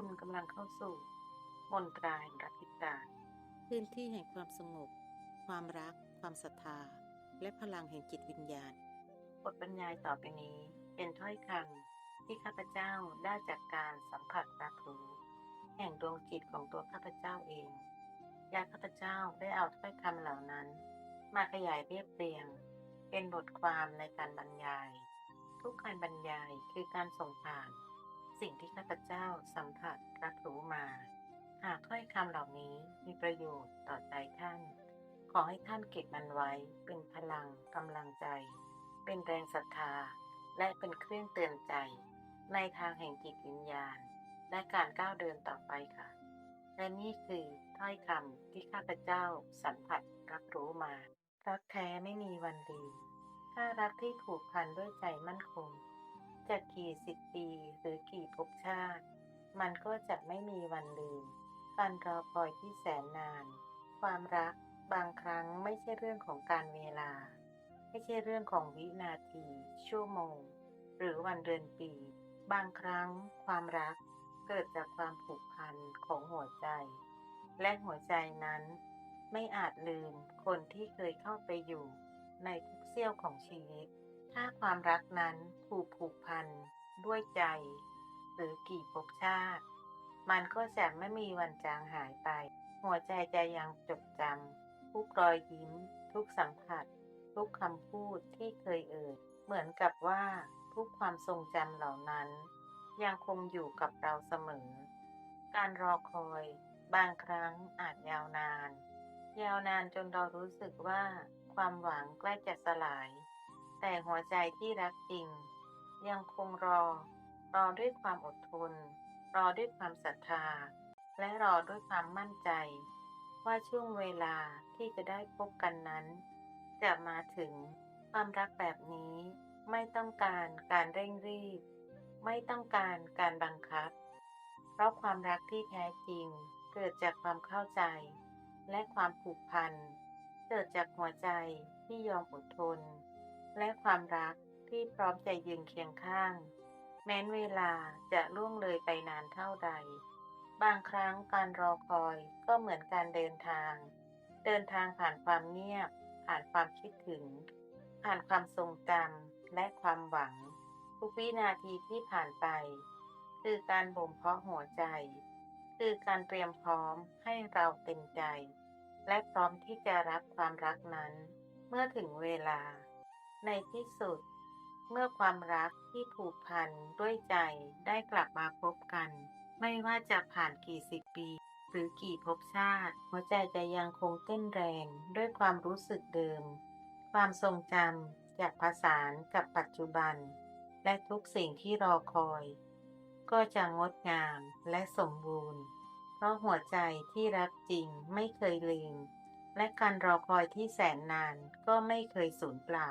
คุณกำลังเข้าสู่ มนตราแห่งรักติดาพื้นที่แห่งความสงบ ความรัก ความศรัทธา และพลังแห่งจิตวิญญาณ บทบรรยายต่อไปนี้เป็นถ้อยคำที่ข้าพเจ้าได้จากการสัมผัสรับรู้ แห่งดวงจิตของตัวข้าพเจ้าเองและข้าพเจ้าได้เอาถ้อยคำเหล่านั้น มาขยายเรียบเรียง เป็นบทความในการบรรยาย ทุกการบรรยายคือการส่งผ่าน สิ่งที่ข้าพเจ้าสัมผัสรับรู้มา หากถ้อยคำเหล่านี้มีประโยชน์ต่อใจท่าน ขอให้ท่านเก็บมันไว้เป็นพลังกำลังใจ เป็นแรงศรัทธา และเป็นเครื่องเตือนใจ ในทางแห่งจิตวิญญาณ และการก้าวเดินต่อไปค่ะ และนี่คือถ้อยคำที่ข้าพเจ้าสัมผัสรับรู้มารักแท้ไม่มีวันลืมถ้ารักที่ผูกพันด้วยใจมั่นคง จะกี่สิบปีหรือกี่ภพชาติ มันก็จะไม่มีวันลืมการรอคอยที่แสนนาน ความรักบางครั้งไม่ใช่เรื่องของการเวลา ไม่ใช่เรื่องของวินาที ชั่วโมง หรือวันเดือนปี บางครั้งความรักเกิดจากความผูกพันของหัวใจ และหัวใจนั้น ไม่อาจลืมคนที่เคยเข้าไปอยู่ในทุกเสี้ยวของชีวิต ถ้าความรักนั้นถูกผูกพันด้วยใจ หรือกี่ภพชาติ มันก็จะไม่มีวันจางหายไป หัวใจจะยังจดจำทุกรอยยิ้ม ทุกสัมผัส ทุกคำพูดที่เคยเอ่ยเหมือนกับว่าทุกความทรงจำเหล่านั้น ยังคงอยู่กับเราเสมอ การรอคอย บางครั้งอาจยาวนาน ยาวนานจนเรารู้สึกว่า ความหวังใกล้จะสลาย แต่หัวใจที่รักจริง ยังคงรอ รอด้วยความอดทน รอด้วยความศรัทธา และรอด้วยความมั่นใจ ว่าช่วงเวลาที่จะได้พบกันนั้น จะมาถึงความรักแบบนี้ ไม่ต้องการการเร่งรีบ ไม่ต้องการการบังคับ เพราะความรักที่แท้จริง เกิดจากความเข้าใจ และความผูกพัน เกิดจากหัวใจที่ยอมอดทน และความรักที่พร้อมใจยืนเคียงข้าง แม้นเวลาจะล่วงเลยไปนานเท่าใด บางครั้งการรอคอยก็เหมือนการเดินทาง เดินทางผ่านความเงียบ ผ่านความคิดถึง ผ่านความทรงจำและความหวัง ทุกวินาทีที่ผ่านไป คือการบ่มเพาะหัวใจ คือการเตรียมพร้อมให้เราเต็มใจ และพร้อมที่จะรับความรักนั้น เมื่อถึงเวลา ในที่สุด เมื่อความรักที่ผูกพันด้วยใจได้กลับมาพบกัน ไม่ว่าจะผ่านกี่สิบปี หรือกี่ภพชาติ หัวใจจะยังคงเต้นแรงด้วยความรู้สึกเดิม ความทรงจำจะผสานกับปัจจุบัน และทุกสิ่งที่รอคอย ก็จะงดงามและสมบูรณ์ เพราะหัวใจที่รักจริงไม่เคยลืมและการรอคอยที่แสนนานก็ไม่เคยสูญเปล่า